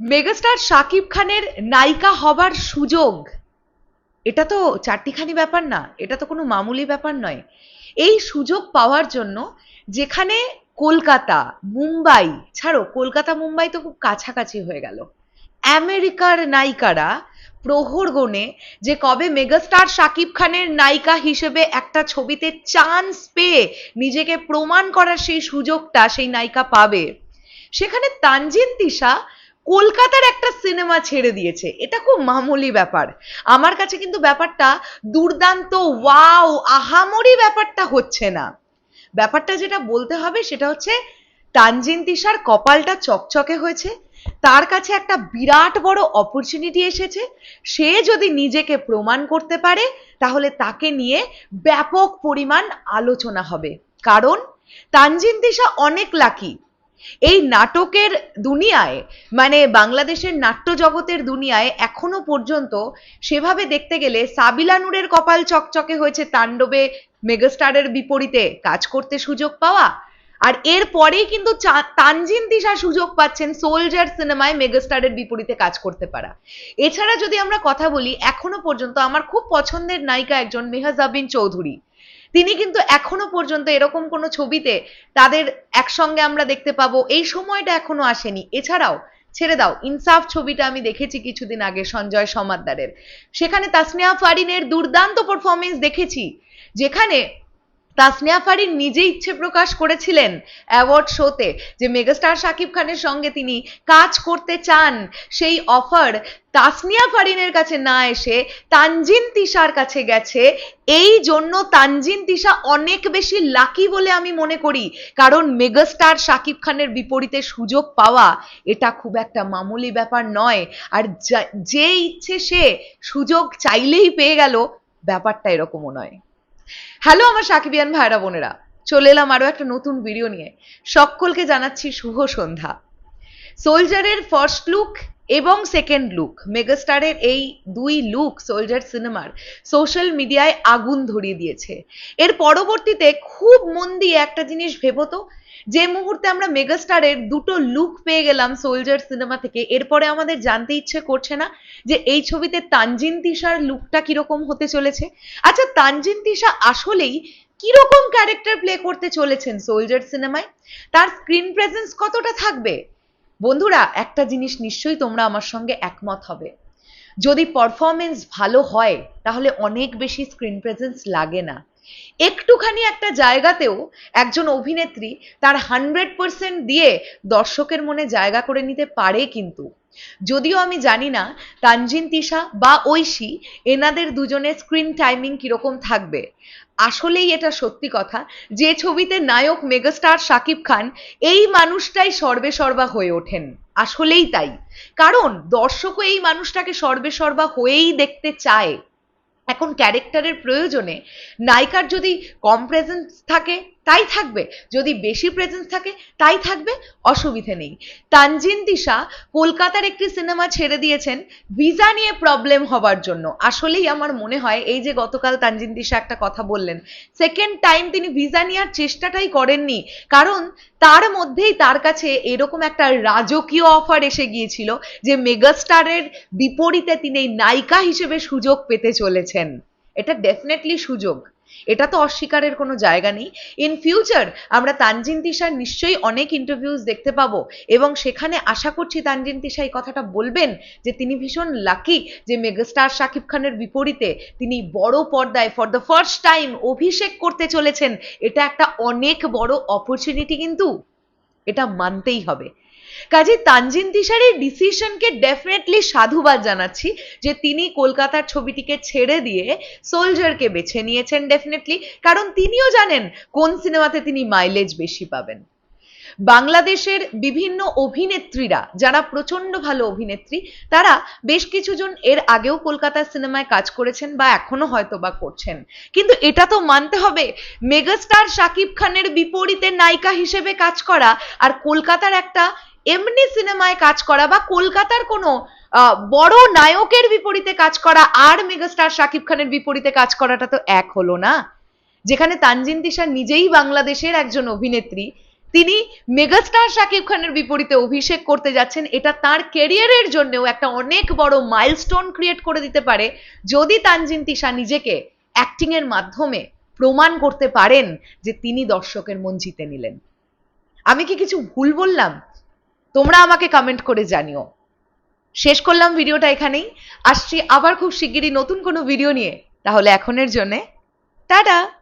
Megastar Shakib খানের নায়িকা হবার সুযোগ। এটা তো চারটিখানি ব্যাপার না, এটা তো কোনো মামুলি ব্যাপার নয়। এই সুযোগ পাওয়ার জন্য যেখানে কলকাতা, মুম্বাই, ছাড়ো, কলকাতা, মুম্বাই তো খুব কাছাকাছি হয়ে গেল। আমেরিকার নায়িকারা প্রহর গণে যে কবে মেগাস্টার শাকিব খানের নায়িকা হিসেবে একটা ছবিতে চান্স পেয়ে নিজেকে প্রমাণ করার সেই সুযোগটা সেই নায়িকা পাবে। সেখানে তানজিন তিশা কলকাতার একটা সিনেমা ছেড়ে দিয়েছে। এটা খুব মামুলি ব্যাপার। আমার কাছে কিন্তু ব্যাপারটা দুর্দান্ত ওয়াও আহামরি ব্যাপারটা হচ্ছে না। ব্যাপারটা যেটা বলতে হবে সেটা হচ্ছে, তানজিন তিশার কপালটা চকচকে হয়েছে। তার কাছে একটা বিরাট বড় অপরচুনিটি এসেছে। সে যদি নিজেকে প্রমাণ করতে পারে, তাহলে তাকে নিয়ে ব্যাপক পরিমাণ আলোচনা হবে। কারণ, তানজিন তিশা অনেক লাকি এই নাটকের দুনিয়ায় মানে বাংলাদেশের নাট্য জগতের দুনিয়ায় এখনও পর্যন্ত সেভাবে দেখতে গেলে সাবিলা নূরের কপাল চকচকে হয়েছে তাণ্ডবে মেগাস্টারের বিপরীতে, কাজ করতে সুযোগ পাওয়া। আর এর পরেই কিন্তু তানজিন তিশা সুযোগ পাচ্ছেন সোলজার সিনেমায় মেগাস্টারের বিপরীতে কাজ করতে পারা। এছাড়া যদি আমরা কথা বলি, এখনও পর্যন্ত আমার খুব পছন্দের নায়িকা একজন মেহাজাবিন চৌধুরী। তিনি কিন্তু এখনও পর্যন্ত এরকম কোনো ছবিতে তাদের একসঙ্গে আমরা দেখতে পাবো। এই সময়টা এখনও আসেনি। এছাড়াও, ছেড়ে দাও, ইনসাফ ছবিটা আমি দেখেছি কিছুদিন আগে সঞ্জয় সমাদ্দারের। সেখানে তাসনিয়া ফারিনের দুর্দান্ত পারফরমেন্স দেখেছি, যেখানে তাসনিয়া ফারিন নিজে ইচ্ছে প্রকাশ করেছিলেন অ্যাওয়ার্ড শোতে যে মেগাস্টার শাকিব খানের সঙ্গে তিনি কাজ করতে চান। সেই অফার তাসনিয়া ফারিনের কাছে না এসে তানজিন তিশার কাছে গেছে। এই জন্য তানজিন তিশা অনেক বেশি লাকি বলে আমি মনে করি, কারণ মেগাস্টার শাকিব খানের বিপরীতে সুযোগ পাওয়া এটা খুব একটা মামুলি ব্যাপার নয়। আর যে ইচ্ছে সে সুযোগ চাইলেই পেয়ে গেল, ব্যাপারটা এরকমও নয়। হ্যালো আমার সাকিবিয়ান ভাইরা বোনেরা। চলে এলাম আরও একটা নতুন ভিডিও নিয়ে। সকলকে জানাচ্ছি শুভ সন্ধ্যা। সোলজারের ফার্স্ট লুক এবং সেকেন্ড লুক মেগাস্টারের এই দুই লুক সোলজার সিনেমার সোশ্যাল মিডিয়ায় আগুন ধরিয়ে দিয়েছে। এর পরবর্তীতে খুব মন দিয়ে একটা জিনিস ভেবতো যে মুহূর্তে আমরা মেগাস্টারের দুটো লুক পেয়ে গেলাম সোলজার সিনেমা থেকে, এরপরে আমাদের জানতে ইচ্ছে করছে না যে এই ছবিতে তানজিন তিশার লুকটা কীরকম হতে চলেছে। আচ্ছা তানজিন তিশা আসলেই কীরকম ক্যারেক্টার প্লে করতে চলেছেন সোলজার সিনেমায় তার স্ক্রিন প্রেজেন্স কতটা থাকবে? বন্ধুরা, একটা জিনিস নিশ্চয়ই তোমরা আমার সঙ্গে একমত হবে। যদি পারফরমেন্স ভালো হয়, তাহলে অনেক বেশি স্ক্রিন প্রেজেন্স লাগে না। একটুখানি একটা জায়গাতেও একজন অভিনেত্রী তার হান্ড্রেড পার্সেন্ট দিয়ে দর্শকের মনে জায়গা করে নিতে পারে কিন্তু। যদিও আমি জানি না তানজিন, তিশা বা ঐশী এনাদের দুজনের স্ক্রিন টাইমিং কীরকম থাকবে। আসলেই এটা সত্যি কথা যে ছবিতে নায়ক মেগাস্টার শাকিব খান এই মানুষটাই সর্বে সর্বা হয়ে ওঠেন। আসলেই তাই। কারণ দর্শকও এই মানুষটাকে সর্বে সর্বা হয়েই দেখতে চায়। এখন ক্যারেক্টারের প্রয়োজনে নায়িকার যদি কম প্রেজেন্স থাকে তাই থাকবে। যদি বেশি প্রেজেন্স থাকে, তাই থাকবে, অসুবিধে নেই। তানজিন দিশা কলকাতার একটি সিনেমা ছেড়ে দিয়েছেন ভিসা নিয়ে প্রবলেম হবার জন্য। আসলেই আমার মনে হয়, এই যে গতকাল তানজিন দিশা একটা কথা বললেন সেকেন্ড টাইম তিনি ভিসা নেওয়ার চেষ্টাটাই করেননি। কারণ তার মধ্যেই তার কাছে এরকম একটা রাজকীয় অফার এসে গিয়েছিল যে মেগাস্টারের বিপরীতে তিনি নায়িকা হিসেবে সুযোগ পেতে চলেছেন। এটা ডেফিনেটলি সুযোগ। এটা তো অস্বীকারের কোনো জায়গা নেই। ইন ফিউচার আমরা তানজিন তিশার নিশ্চয়ই অনেক ইন্টারভিউজ দেখতে পাবো এবং সেখানে আশা করছি তানজিন তিশা এই কথাটা বলবেন যে তিনি ভীষণ লাকি যে মেগাস্টার শাকিব খানের বিপরীতে তিনি বড় পর্দায় ফর দ্য ফার্স্ট টাইম অভিষেক করতে চলেছেন। এটা একটা অনেক বড় অপরচুনিটি কিন্তু এটা মানতেই হবে। কাজে তানজিন তিশার এই ডিসিশনকে ডেফিনেটলি সাধুবাদ জানাচ্ছি যে তিনি কলকাতার ছবিটিকে ছেড়ে দিয়ে সোলজারকে বেছে নিয়েছেন ডেফিনেটলি কারণ তিনিও জানেন কোন সিনেমাতে তিনি মাইলেজ বেশি পাবেন। বাংলাদেশের বিভিন্ন অভিনেত্রীরা, যারা প্রচণ্ড ভালো অভিনেত্রী, তারা বেশ কিছুজন এর আগেও কলকাতার সিনেমায় কাজ করেছেন বা এখনও হয়তো বা করছেন। কিন্তু এটা তো মানতে হবে মেগাস্টার শাকিব খানের বিপরীতে নায়িকা হিসেবে কাজ করা আর কলকাতার একটা এমনি সিনেমায় কাজ করা বা কলকাতার কোনো বড় নায়কের বিপরীতে কাজ করা আর মেগাস্টার শাকিব খানের বিপরীতে কাজ করাটা তো এক হলো না। যেখানে তানজিন তিশা নিজেই বাংলাদেশের একজন অভিনেত্রী, তিনি মেগাস্টার শাকিব খানের বিপরীতে অভিষেক করতে যাচ্ছেন। এটা তার ক্যারিয়ারের জন্যও একটা অনেক বড় মাইলস্টোন ক্রিয়েট করে দিতে পারে। যদি তানজিন তিশা নিজেকে অ্যাক্টিং এর মাধ্যমে প্রমাণ করতে পারেন যে তিনি দর্শকের মন জিতে নিলেন। আমি কি কিছু ভুল বললাম? তোমরা আমাকে কমেন্ট করে জানিও। শেষ করলাম ভিডিওটা এখানেই। আসছি আবার খুব শিগগিরই নতুন কোনো ভিডিও নিয়ে। তাহলে এখনের জন্যে, টাটা!